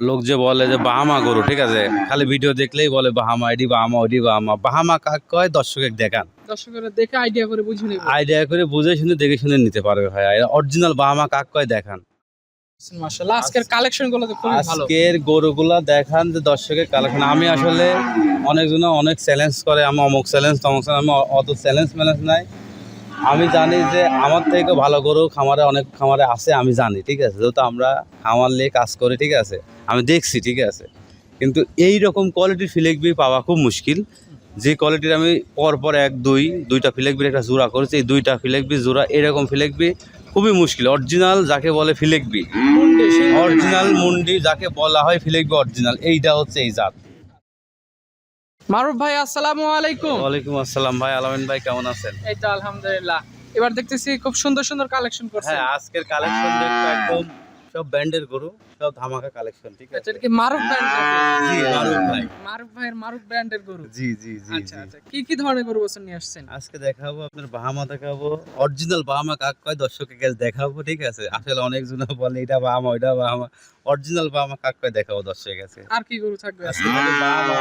লোক যে বলে যে বাহামা গরু ঠিক আছে? খালি ভিডিও দেখলেই বলে বাহামা এডি বাহামা ওডি বাহামা। বাহামা কাক কয়? দর্শকের দেখান। দর্শকেরা দেখে আইডিয়া করে বুঝে নেবে। আইডিয়া করে বুঝে শুনে দেখে শুনে নিতে পারবে ভাই অরিজিনাল বাহামা কাক কয় দেখান। মাশাআল্লাহ আজকের কালেকশনগুলো তো খুবই ভালো। আজকের গরুগুলা দেখান যে দর্শকের কালেকশন আমি আসলে অনেকজন অনেক চ্যালেঞ্জ করে। আমি অমুক চ্যালেঞ্জ তমুক আমি অত চ্যালেঞ্জ ম্যালেঞ্জ নাই। আমি জানি যে আমার থেকে ভালো গরু খামারে অনেক খামারে আছে আমি জানি ঠিক আছে? যেহেতু আমরা খামার নিয়ে কাজ করি ঠিক আছে? আমি দেখছি ঠিক আছে? কিন্তু এই রকম কোয়ালিটির ফিলেকবি পাওয়া খুব মুশকিল। যে কোয়ালিটির আমি পর পর এক দুই দুইটা ফিলেকবির একটা জোড়া করেছি এই দুইটা ফিলেকবি জোড়া এরকম ফিলেকবি খুবই মুশকিল। অরিজিনাল যাকে বলে ফিলেকবি অরিজিনাল মুন্ডি যাকে বলা হয় ফিলেকবি অরিজিনাল এইটা হচ্ছে এই জাত। মারুফ ভাই আসসালামু আলাইকুম। ওয়ালাইকুম আসসালাম ভাই আলামিন ভাই কেমন আছেন? এই তো আলহামদুলিল্লাহ। এবার দেখতেছি খুব সুন্দর সুন্দর কালেকশন করছে হ্যাঁ আজকের কালেকশন দেখব একদম সব ব্র্যান্ডের গরু সব ধামাকা কালেকশন ঠিক আচ্ছা আছে? এটা কি মারুফ ব্র্যান্ড জি মারুফ ভাই। মারুফ ভাইয়ের মারুফ ব্র্যান্ডের গরু? জি জি জি আচ্ছা আচ্ছা কি কি ধরনের গরু বছর নিয়ে আসছেন? আজকে দেখাবো আপনার বাহামা দেখাবো। অরিজিনাল বাহামা কাক কয় দর্শকের কাছে দেখাবো ঠিক আছে? আসলে অনেক জন বলে এটা বাহামা ওইটা বাহামা। অরিজিনাল বাহামা কাক কয় দেখাবো দর্শকের কাছে। আর কি গরু থাকবে? আজকে বাহামা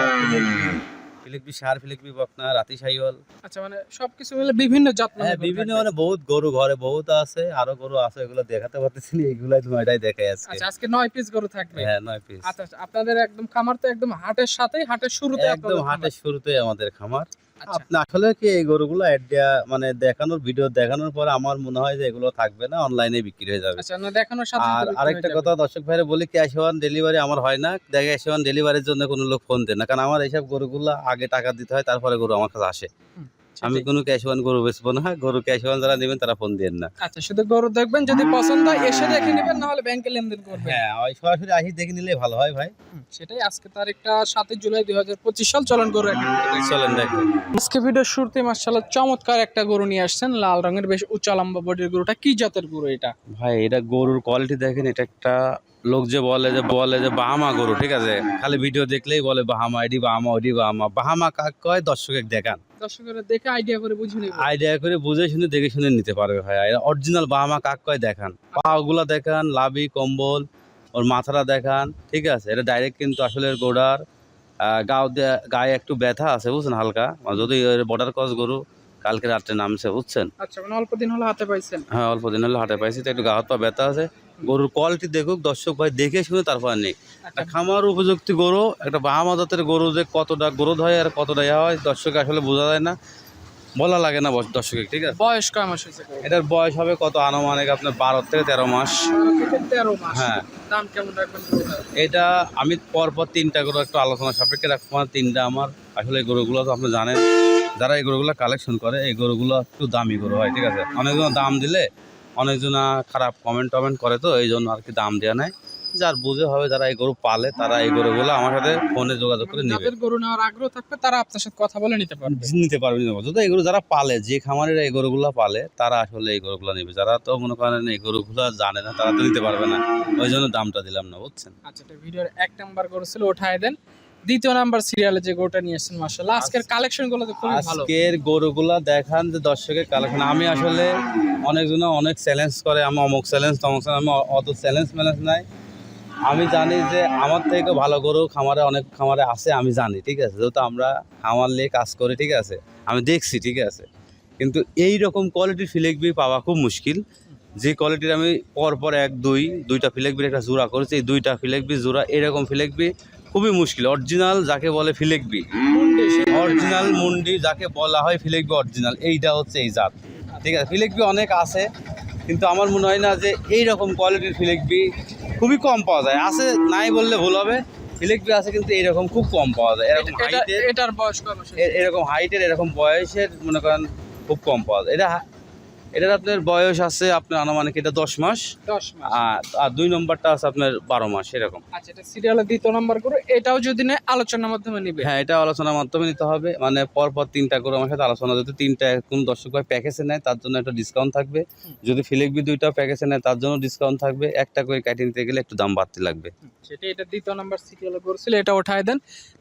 ফিলিপি সার ফিলিপি বকনা রাতি সাইওয়াল আচ্ছা মানে সবকিছু মিলে বিভিন্ন যত্ন হ্যাঁ বিভিন্ন মানে বহুত গরু ঘরে বহুত আছে আরও গরু আছে এগুলো দেখাতে পারতেছি না এগুলাই এটাই দেখাই আজকে। আচ্ছা আজকে নয় পিস গরু থাকবে? হ্যাঁ নয় পিস আচ্ছা আচ্ছা, আপনাদের একদম খামার তো একদম হাটের সাথে হাটের শুরুতে একদম আপনাদের হাটের শুরুতে আমাদের খামার। আপনি আসলে কি এই গরুগুলো অ্যাড মানে দেখানোর ভিডিও দেখানোর পরে আমার মনে হয় যে এগুলো থাকবে না অনলাইনে বিক্রি হয়ে যাবে। আচ্ছা না দেখানোর সাথে আর আরেকটা কথা দর্শক ভাইরা বলি ক্যাশ অন ডেলিভারি আমার হয় না। দেখে ক্যাশ অন ডেলিভারির জন্য কোনো লোক ফোন দেয় না। কারণ আমার এইসব গরুগুলো আগে টাকা দিতে হয় তারপরে গরু আমার কাছে আসে। আমি। কোনো ক্যাশ অন গরু বেচবো না। গরু ক্যাশ অন যারা নেবেন তারা ফোন দেন না। আচ্ছা শুধু গরু দেখবেন যদি পছন্দ হয় এসে দেখে নেবেন না হলে ব্যাংকে লেনদেন করবেন। হ্যাঁ ওই সরাসরি আসি দেখে নিলে ভালো হয় ভাই। সেটাই আজকে তারিখটা সাতই জুলাই দুই হাজার পঁচিশ সাল চলন গরু। চলেন দেখেন আজকে ভিডিওর শুরুতে মার্শাল্লাহ চমৎকার একটা গরু নিয়ে আসছেন লাল রঙের বেশ উচ্চ লম্বা বডির গরুটা। কি জাতের গরু এটা? ভাই এটা গরুর কোয়ালিটি দেখেন এটা একটা লোক যে বলে যে বলে যে বাহামা গরু ঠিক আছে? খালি ভিডিও দেখলেই বলে বাহামা এডি বাহামা ওডি বাহামা। বাহামা কাক কয়? দর্শকের দেখান। দর্শকেরা দেখে আইডিয়া করে বুঝে নেবে। আইডিয়া করে বুঝে শুনে দেখে শুনে নিতে পারবে ভাই। অরিজিনাল বাহামা কাক কয় দেখান। পা ওগুলা দেখান লাভি কম্বল ওর মাথাটা দেখান ঠিক আছে? এটা ডাইরেক্ট কিন্তু আসলে গোড়ার গাও গায়ে একটু ব্যথা আছে বুঝছেন হালকা? যদি বর্ডার ক্রস গরু কালকে রাত্রে নামছে বুঝছেন? আচ্ছা মানে অল্প দিন হলো হাতে পাইছেন। হ্যাঁ অল্প দিন হলে হাটে পাইছি তো একটু গা হাত পা ব্যথা আছে। গরুর কোয়ালিটি দেখুক দর্শক ভাই দেখে শুনে তারপর নেই। একটা খামার উপযুক্ত গরু একটা বাহামা জাতের গরু যে কতটা গ্রোথ হয় আর কতটা ইয়া হয় দর্শক আসলে বোঝা যায় না। বলা লাগে না দর্শকের ঠিক আছে? বয়স কয় মাস হয়েছে? এটার বয়স হবে কত আনুমানিক আপনার বারো থেকে তেরো মাস। তেরো মাস। হ্যাঁ। দাম কেমন রাখবেন এটা আমি পরপর তিনটা গরু একটু আলোচনা সাপেক্ষে রাখব। তিনটা আমার। আসলে এই গরুগুলো তো আপনি জানেন যারা এই গরুগুলো কালেকশন করে এই গরুগুলো একটু দামি গরু হয় ঠিক আছে? অনেকজন দাম দিলে অনেকজন খারাপ কমেন্ট টমেন্ট করে তো এই জন্য আর কি দাম দেওয়া নেয় যার বুঝে হবে যারা এই গরু পালে তারা এই গরুগুলো আমার সাথে ফোনে যোগাযোগ করে নেবে। গরু নেওয়ার আগ্রহ থাকবে তারা আপনার সাথে কথা বলে নিতে পারবে। নিতে পারবে নিতে পারবে। এই গরু যারা পালে যে খামারের এই গরুগুলো পালে তারা আসলে এই গরুগুলো নেবে। যারা তো মনে করেন এই গরুগুলো জানে না তারা তো নিতে পারবে না। ওই জন্য দামটা দিলাম না বুঝছেন? আচ্ছা ভিডিওর এক নাম্বার গরু ছিল ওঠায় দেন। দ্বিতীয় নাম্বার সিরিয়ালে যে গরুটা নিয়ে এসেছেন মার্শাল্লাহ আজকের কালেকশনগুলো তো খুবই ভালো। আজকের গরুগুলা দেখান যে দর্শকের কালেকশন আমি আসলে অনেকজন অনেক চ্যালেঞ্জ করে আমি অমুক চ্যালেঞ্জ তমুক challenge, আমি অত চ্যালেঞ্জ ম্যালেঞ্জ নাই। আমি জানি যে আমার থেকে ভালো গরু খামারে অনেক খামারে আছে আমি জানি ঠিক আছে? যেহেতু আমরা খামার নিয়ে কাজ করি ঠিক আছে? আমি দেখছি ঠিক আছে? কিন্তু এই রকম কোয়ালিটির ফিলেকবি পাওয়া খুব মুশকিল। যে কোয়ালিটির আমি পর পর এক দুই দুইটা ফিলেকবির একটা জোড়া করেছি এই দুইটা ফিলেকবি জোড়া এরকম ফিলেকবি খুবই মুশকিল। অরিজিনাল যাকে বলে ফিলেকবি অরিজিনাল মুন্ডি যাকে বলা হয় ফিলেকবি অরিজিনাল এইটা হচ্ছে এই জাত। ঠিক আছে ফিলেকবি অনেক আছে কিন্তু আমার মনে হয় না যে এই রকম কোয়ালিটির ফিলেকবি খুবই কম পাওয়া যায়। আছে নাই বললে ভুল হবে। ফিলেকবি আছে কিন্তু এইরকম খুব কম পাওয়া যায়। এরকম হাইটের এটার বয়স এরকম হাইটের এরকম বয়সের মনে করেন খুব কম পাওয়া যায়। এটা এটার আপনার বয়স আছে আপনার আনুমানিক এটা দশ মাস। দশ মাস। আর দুই নম্বরটা আছে আপনার বারো মাস এরকম। আচ্ছা এটা সিরিয়ালের দ্বিতীয় নাম্বার গরু এটাও যদি নেয় আলোচনার মাধ্যমে নিবে। হ্যাঁ এটা আলোচনার মাধ্যমে নিতে হবে। মানে পর পর তিনটা করে আমার সাথে আলোচনা যদি তিনটা কোন দর্শক ভাই প্যাকেজে নেয় তার জন্য একটা ডিসকাউন্ট থাকবে। যদি ফিলেকবি দুইটা প্যাকেজে নেয় তার জন্য ডিসকাউন্ট থাকবে। একটা করে কাটিয়ে নিতে গেলে একটু দাম বাড়তে লাগবে। সেটা এটা দ্বিতীয় নাম্বার সিরিয়ালে গরু ছিল এটা ওঠায় দেন।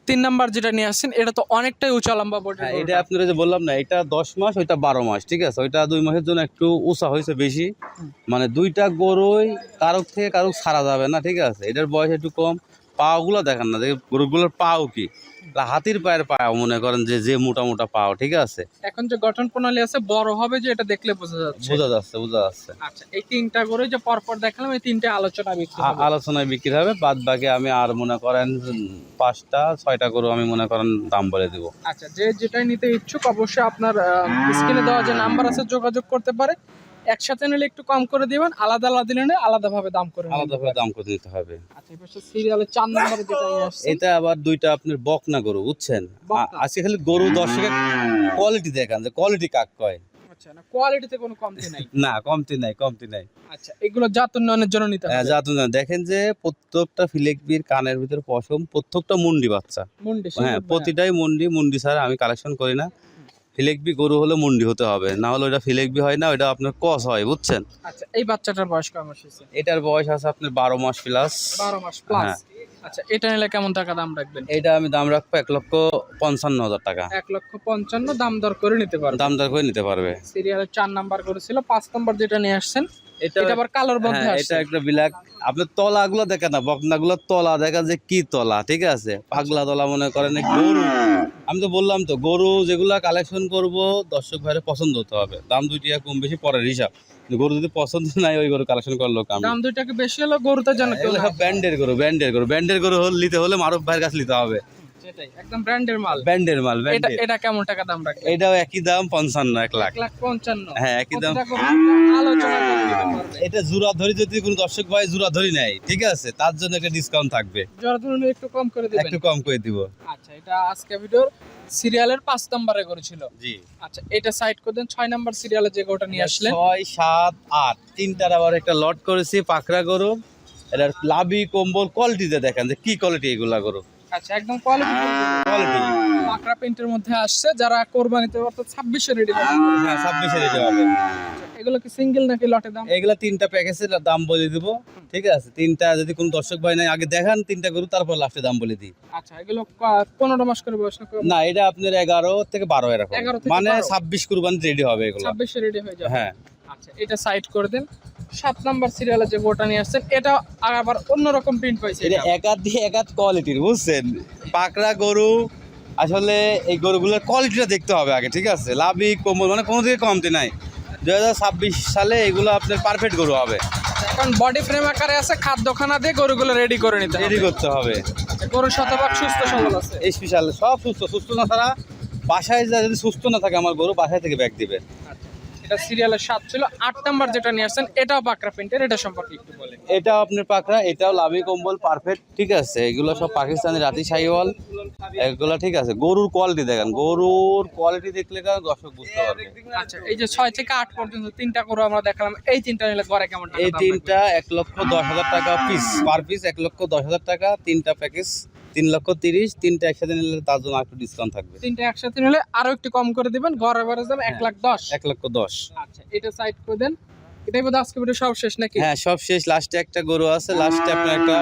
তিন নাম্বার যেটা নিয়ে আসছেন এটা তো অনেকটাই উঁচা লম্বা বডি হ্যাঁ এটা আপনারা যে বললাম না এটা দশ মাস ওইটা বারো মাস ঠিক আছে? ওইটা দুই মাসের জন্য একটু উঁচা হয়েছে বেশি। মানে দুইটা গরুই কারোর থেকে কারোর সারা যাবে না ঠিক আছে? এটার বয়স একটু কম। পাওগুলো দেখেন না দেখে গরুগুলোর পাও কি? হাতির পায়ের পাও মনে করেন যে যে মোটা মোটা পাও ঠিক আছে? এখন যে গঠন প্রণালী আছে বড় হবে যে এটা দেখলে বোঝা যাচ্ছে। বোঝা যাচ্ছে বোঝা যাচ্ছে। আচ্ছা এই তিনটা গরু যে পরপর দেখালাম এই তিনটে আলোচনা বিক্রি হবে। আলোচনায় বিক্রি হবে বাদ বাকি আমি আর মনে করেন পাঁচটা ছয়টা গরু আমি মনে করেন দাম বলে দিব। আচ্ছা যে যেটাই নিতে ইচ্ছুক অবশ্যই আপনার স্ক্রিনে দেওয়া যে নাম্বার আছে যোগাযোগ করতে পারে। একসাথে নিলে একটু কম করে দিবেন আলাদা আলাদা নিলে আলাদাভাবে দাম করে। আলাদাভাবে দাম করে দিতে হবে। আচ্ছা এবার চার নম্বরে যেটা আসছে। এটা আবার দুইটা আপনার বকনা গরু বুঝছেন? আজকে খালি গরু দর্শকের কোয়ালিটি দেখান যে কোয়ালিটি কাক কয়। আচ্ছা না কোয়ালিটিতে কোনো কমতি নাই। না কমতি নাই কমতি নাই। আচ্ছা এগুলো জাত উন্নয়নের জন্য নিতে হ্যাঁ, হবে। যা তুমি জানো। দেখেন যে প্রত্যেকটা ফিলেকবির কানের ভিতরে পশম প্রত্যেকটা মুন্ডি বাচ্চা। মুন্ডি হ্যাঁ প্রতিটাই মুন্ডি মুন্ডি ছাড়া আমি কালেকশন করি না। ফিলেকবি গরু হলে মুন্ডি হতে হবে। না হলে ওটা ফিলেকবি হয় না ওটা আপনার কস হয় বুঝছেন? আচ্ছা এই বাচ্চাটার বয়স কয় মাস হয়েছে? এটার বয়স আছে আপনার বারো মাস প্লাস বারো মাস প্লাস হ্যাঁ। আচ্ছা এটা নিলে কেমন টাকা দাম রাখবেন? এটা আমি দাম রাখব এক লক্ষ পঞ্চান্ন হাজার টাকা। এক লক্ষ পঞ্চান্ন দাম দর করে নিতে পারবেন দাম দর করে নিতে পারবে। সিরিয়ালের চার নাম্বার করেছিল পাঁচ নাম্বার যেটা নিয়ে আসছেন এটা এটা আবার কালোর মধ্যে হ্যাঁ, এটা একটা বিলাক। আপনার তলা দেখেন না বকনা তলা দেখা যে কি তলা ঠিক আছে? পাগলা তলা মনে করেন গরু। আমি তো বললাম তো গরু যেগুলা কালেকশন করব দর্শক ভাইরে পছন্দ হতে হবে। দাম দুই টাকা কম বেশি পরের হিসাব। গরু যদি পছন্দ নাই ওই গরু কালেকশন করার লোক আমি। দাম দুইটাকে বেশি হলো গরুতে যেন কেউ এগুলো না সব ব্যান্ডের গরু ব্যান্ডের গরু। ব্যান্ডের গরু হলে নিতে হলে মারুফ ভাইয়ের কাছে নিতে হবে। সেটাই একদম ব্র্যান্ডের মাল। ব্যান্ডের মাল এটা এটা কেমন টাকা দাম এটাও একই দাম পঞ্চান্ন এক লাখ। হ্যাঁ একই দাম। আলোচনা এটা জোড়া ধরি যদি কোনো দর্শক ভাই জোড়া ধরি ঠিক আছে? তার জন্য একটা ডিসকাউন্ট থাকবে। যারা ধরুন একটু কম করে দিবেন। একটু কম করে দিব। আচ্ছা এটা আজকে ভিডিওর সিরিয়ালের পাঁচ নম্বরে করেছিল। জি। আচ্ছা এটা সাইড করে দেন ছয় নাম্বার সিরিয়ালে যে নিয়ে আসলেন। ছয় সাত আট তিনটার আবার একটা লট করেছি পাকড়া গরু। এটার লাভি কম্বল কোয়ালিটিতে দেখেন যে কি কোয়ালিটি এগুলা গরু। আচ্ছা একদম কোয়ালিটি কোয়ালিটি পাকড়া প্রিন্টের মধ্যে আসছে যারা কোরবানিতে অর্থাৎ ছাব্বিশে রেডি হ্যাঁ ছাব্বিশে রেটে হবে। এগুলো কি সিঙ্গেল নাকি লটে দাম? এগুলা তিনটা প্যাকেজের দাম বলে দিব ঠিক আছে? তিনটা যদি কোনো দর্শক ভাই নাই আগে দেখান তিনটা গরু তারপর লাস্টে দাম বলে দিই। আচ্ছা এগুলো পনেরো মাস করে বয়স না এটা আপনার এগারো থেকে বারো এরকম। 11 মানে 12 ছাব্বিশ কুরবানি রেডি হবে এগুলো। ছাব্বিশে রেডি হয়ে যাবে। হ্যাঁ। আচ্ছা এটা সাইড করে দেন। সাত নাম্বার সিরিয়ালে যে গোটা নিয়ে আসছেন। এটা আবার অন্যরকম প্রিন্ট পাইছে। এটা একাত দিয়ে একাত কোয়ালিটির বুঝছেন? পাকড়া গরু আসলে এই গরুগুলোর কোয়ালিটিটা দেখতে হবে আগে ঠিক আছে? লাভি কোমল মানে কোনো দিকে কমতি নাই। দু হাজার ছাব্বিশ সালে এগুলো আপনার পারফেক্ট গরু হবে। এখন বডি ফ্রেম আকারে আছে খাদ্যখানা দিয়ে গরুগুলো রেডি করে নিতে রেডি করতে হবে। গরু শতভাগ সুস্থ সবল আছে। স্পেশাল সব সুস্থ সুস্থ না ছাড়া বাসায় যা যদি সুস্থ না থাকে আমার গরু বাসায় থেকে ব্যাগ দিবে এটা সিরিয়ালের সাত ছিল। আট নাম্বার যেটা নিয়ে আসছেন এটাও বাকরা প্রিন্টের এটা সম্পর্কে একটু বলেন। এটাও আপনার পাকড়া এটাও লাভি কম্বল পারফেক্ট ঠিক আছে। এগুলো সব পাকিস্তানি রাতি শাহিওয়াল এগুলো ঠিক আছে। গরুর কোয়ালিটি দেখেন গরুর কোয়ালিটি দেখলে দর্শক বুঝতে পারবে। আচ্ছা এই যে ছয় থেকে আট পর্যন্ত তিনটা গরু আমরা দেখালাম এই তিনটা নিলে গড়ে কেমন এই তিনটা এক লক্ষ দশ হাজার টাকা পিস পার পিস এক লক্ষ দশ হাজার টাকা তিনটা প্যাকেজ তিন লক্ষ তিরিশ তিনটা একসাথে নিলে তার জন্য একটু ডিসকাউন্ট থাকবে? তিনটা একসাথে নিলে আরও একটু কম করে দিবেন ঘর এবারে যাবে এক লাখ দশ। এক লক্ষ দশ। আচ্ছা এটা সাইড করে দেন। এটাই বোধ আজকে ভিডিও সব শেষ নাকি? হ্যাঁ সব শেষ। লাস্টে একটা গরু আছে লাস্টে আপনার একটা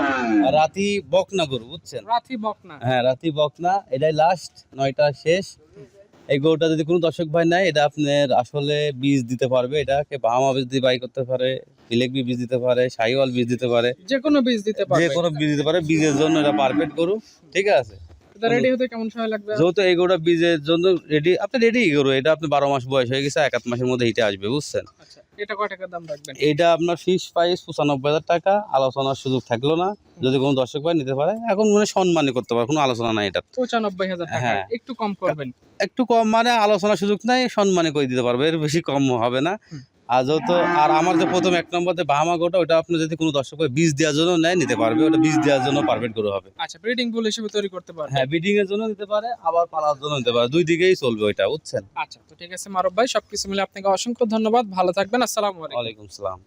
রাতি বকনা গরু বুঝছেন? রাথি বকনা। হ্যাঁ রাতি বকনা এটাই লাস্ট নয়টা শেষ। এই গরুটা যদি কোনো দর্শক ভাই নাই এটা আপনার আসলে বীজ দিতে পারবে এটাকে বাহামা বীজ দিয়ে বাই করতে পারে ফিলেকবি বীজ দিতে পারে সাইওয়াল বীজ দিতে পারে যে কোনো বীজ দিতে যে কোনো বীজ দিতে পারে বীজের জন্য এটা পারফেক্ট গরু ঠিক আছে? রেডি হতে কেমন সময় লাগবে? যেহেতু এই গরুটা বীজের জন্য রেডি আপনি রেডি গরু এটা আপনি বারো মাস বয়স হয়ে গেছে এক আধ মাসের মধ্যে হিটে আসবে বুঝছেন? আচ্ছা এটা কয় টাকা দাম রাখবেন? এটা আপনার ফিক্স প্রাইস পঁচানব্বই হাজার টাকা আলোচনার সুযোগ থাকল না। যদি কোনো দর্শক ভাই নিতে পারে এখন মানে সম্মানই করতে পারে কোনো আলোচনা নাই এটা পঁচানব্বই হাজার টাকা হ্যাঁ। একটু কম করবেন। একটু কম মানে আলোচনার সুযোগ নাই সম্মানে করে দিতে পারবে এর বেশি কম হবে না। আর যেহেতু আর আমার যে প্রথম এক নম্বর যে বাহামা গোটা ওটা আপনি যদি কোনো দর্শক বীজ দেওয়ার জন্য নেয় নিতে পারবে। ওটা বীজ দেওয়ার জন্য পারফেক্ট করে হবে। আচ্ছা ব্রিডিং বুল হিসেবে তৈরি করতে পারে হ্যাঁ ব্রিডিং এর জন্য নিতে পারে আবার পালার জন্য নিতে পারে। দুই দিকেই চলবে ওইটা বুঝছেন? আচ্ছা তো ঠিক আছে মারুফ ভাই সবকিছু মিলে আপনাকে অসংখ্য ধন্যবাদ। ভালো থাকবেন আসসালামু আলাইকুম। ওয়ালাইকুম সালাম